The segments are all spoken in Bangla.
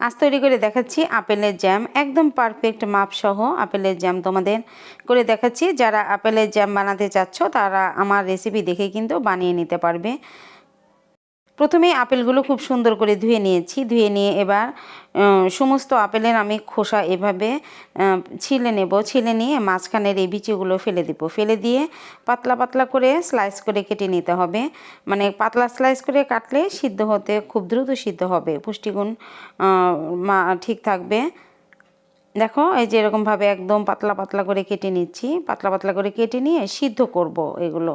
আজ তৈরি করে দেখাচ্ছি আপেলের জ্যাম। একদম পারফেক্ট মাপসহ আপেলের জ্যাম তোমাদের করে দেখাচ্ছি। যারা আপেলের জ্যাম বানাতে চাচ্ছ, তারা আমার রেসিপি দেখে কিন্তু বানিয়ে নিতে পারবে। প্রথমে আপেলগুলো খুব সুন্দর করে ধুয়ে নিয়েছি। ধুয়ে নিয়ে এবার সমস্ত আপেলের আমি খোসা এভাবে ছিলে নেব। ছিলে নিয়ে মাঝখানের এই বিচিগুলো ফেলে দিব। ফেলে দিয়ে পাতলা পাতলা করে স্লাইস করে কেটে নিতে হবে। মানে পাতলা স্লাইস করে কাটলে সিদ্ধ হতে খুব দ্রুত সিদ্ধ হবে। পুষ্টিগুণ মা, ঠিক থাকবে। দেখো, এই যে এরকমভাবে একদম পাতলা পাতলা করে কেটে নিচ্ছি। পাতলা পাতলা করে কেটে নিয়ে সিদ্ধ করব এগুলো।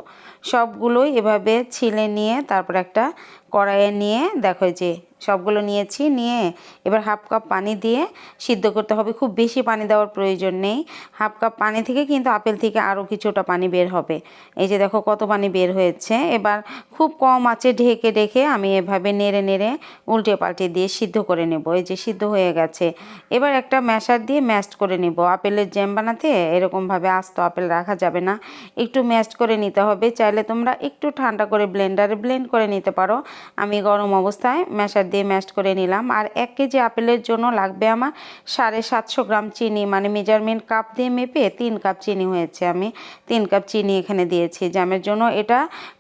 সবগুলোই এভাবে ছিলে নিয়ে তারপর একটা কড়াইয়ে নিয়ে দেখো যে সবগুলো নিয়েছি, নিয়ে এবার হাফ কাপ পানি দিয়ে সিদ্ধ করতে হবে। খুব বেশি পানি দেওয়ার প্রয়োজন নেই। হাফ কাপ পানি থেকে কিন্তু আপেল থেকে আরও কিছুটা পানি বের হবে। এই যে দেখো কত পানি বের হয়েছে। এবার খুব কম আঁচে ঢেকে রেখে আমি এভাবে নেড়ে নেড়ে উল্টে পাল্টে দিয়ে সিদ্ধ করে নেব। এই যে সিদ্ধ হয়ে গেছে। এবার একটা ম্যাশার দিয়ে ম্যাশড করে নেব। আপেলের জ্যাম বানাতে এরকমভাবে আস্ত আপেল রাখা যাবে না। একটু ম্যাশড করে নিতে হবে। চাইলে তোমরা একটু ঠান্ডা করে ব্লেন্ডারে ব্লেন্ড করে নিতে পারো। আমি গরম অবস্থায় ম্যাশার দিয়ে ম্যাশ করে নিলাম। আর এক কেজি আপেলের জন্য লাগবে আমার সাড়ে সাতশো গ্রাম চিনি মানে মেজারমেন্ট কাপ দিয়ে মেপে তিন কাপ চিনি হয়েছে আমি। তিন কাপ চিনি এখানে দিয়েছি। জ্যামের জন্য এটা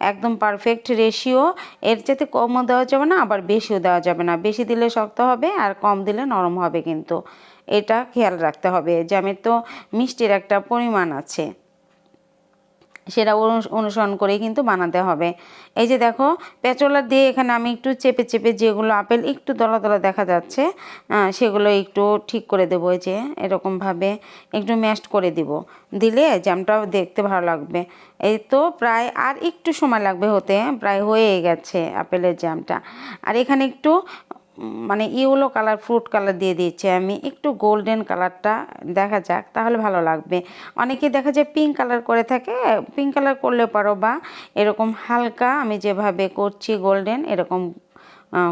একদম পারফেক্ট রেশিও এর যাতে কমও দেওয়া যাবে না, আবার বেশিও দেওয়া যাবে না। বেশি দিলে শক্ত হবে, আর কম দিলে নরম হবে কিন্তু। এটা খেয়াল রাখতে হবে। জ্যামের তো মিষ্টির একটা পরিমাণ আছে। সেটা অনু- অনুসরণ করেই কিন্তু বানাতে হবে। এই যে দেখো পেঁচলা দিয়ে এখানে আমি একটু চেপে চেপে যেগুলো আপেল একটু দলা দলা দেখা যাচ্ছে সেগুলো একটু ঠিক করে দেবো এই যে, এরকমভাবে একটু ম্যাশড করে দিব। দিলে জ্যামটাও দেখতে ভালো লাগবে। এই তো প্রায় আর একটু সময় লাগবে হতে, প্রায় হয়ে গেছে আপেলের জ্যামটা আর এখানে একটু মানে ইয়েলো কালার ফ্রুট কালার দিয়ে দিয়েছি আমি। একটু গোল্ডেন কালারটা দেখা যাক, তাহলে ভালো লাগবে। অনেকে দেখা যায় পিঙ্ক কালার করে থাকে পিঙ্ক কালার করলে পারো বা এরকম হালকা আমি যেভাবে করছি গোল্ডেন এরকম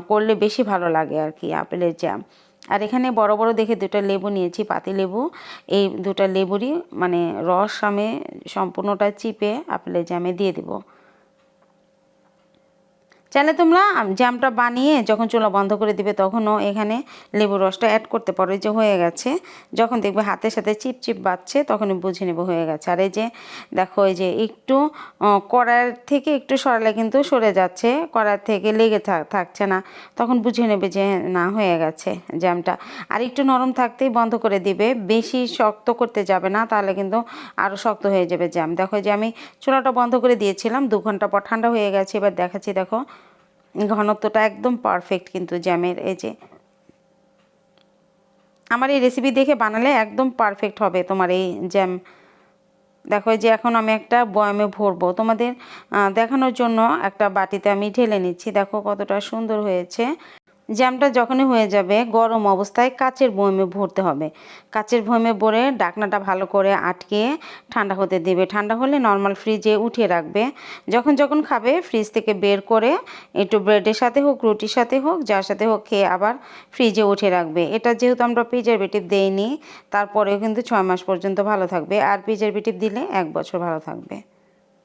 করলে বেশি ভালো লাগে আর কি, আপেলের জ্যাম আর এখানে বড় বড় দেখে দুটো লেবু নিয়েছি, পাতি লেবু। এই দুটো লেবুরই মানে রস আমি সম্পূর্ণটা চিপে আপেলের জ্যামে দিয়ে দেবো। চাইলে তোমরা জ্যামটা বানিয়ে যখন চুলা বন্ধ করে দিবে তখনও এখানে লেবুর রসটা অ্যাড করতে পারো। যে হয়ে গেছে। যখন দেখবে হাতের সাথে চিপ চিপ বাজছে, তখনই বুঝে নেব হয়ে গেছে। আর এই যে দেখো, এই যে একটু কড়ার থেকে একটু সরালে কিন্তু সরে যাচ্ছে। কড়ার থেকে লেগে থাক- থাকছে না। তখন বুঝে নেবে যে না, হয়ে গেছে জ্যামটা আর একটু নরম থাকতেই বন্ধ করে দিবে। বেশি শক্ত করতে যাবে না, তাহলে কিন্তু আরও শক্ত হয়ে যাবে জ্যাম দেখো যে আমি চুলাটা বন্ধ করে দিয়েছিলাম। দু ঘণ্টা পর ঠান্ডা হয়ে গেছে। এবার দেখাচ্ছি, দেখো ঘনত্বটা একদম পারফেক্ট কিন্তু জ্যামের এই যে। আমার এই রেসিপি দেখে বানালে একদম পারফেক্ট হবে তোমার এই জ্যাম দেখো যে এখন আমি একটা বয়ামে ভরবো। তোমাদের দেখানোর জন্য একটা বাটিতে আমি ঢেলে নিচ্ছি। দেখো কতটা সুন্দর হয়েছে। জ্যামটা যখনই হয়ে যাবে, গরম অবস্থায় কাচের বয়মে ভরতে হবে। কাচের বয়মে ভরে ডাকনাটা ভালো করে আটকে ঠান্ডা হতে দেবে। ঠান্ডা হলে নর্মাল ফ্রিজে উঠিয়ে রাখবে। যখন যখন খাবে ফ্রিজ থেকে বের করে একটু ব্রেডের সাথে হোক, রুটির সাথে হোক, যার সাথে হোক খেয়ে আবার ফ্রিজে উঠে রাখবে। এটা যেহেতু আমরা প্রিজারভেটিভ দেইনি, তারপরেও কিন্তু ছয় মাস পর্যন্ত ভালো থাকবে। আর প্রিজারভেটিভ দিলে এক বছর ভালো থাকবে।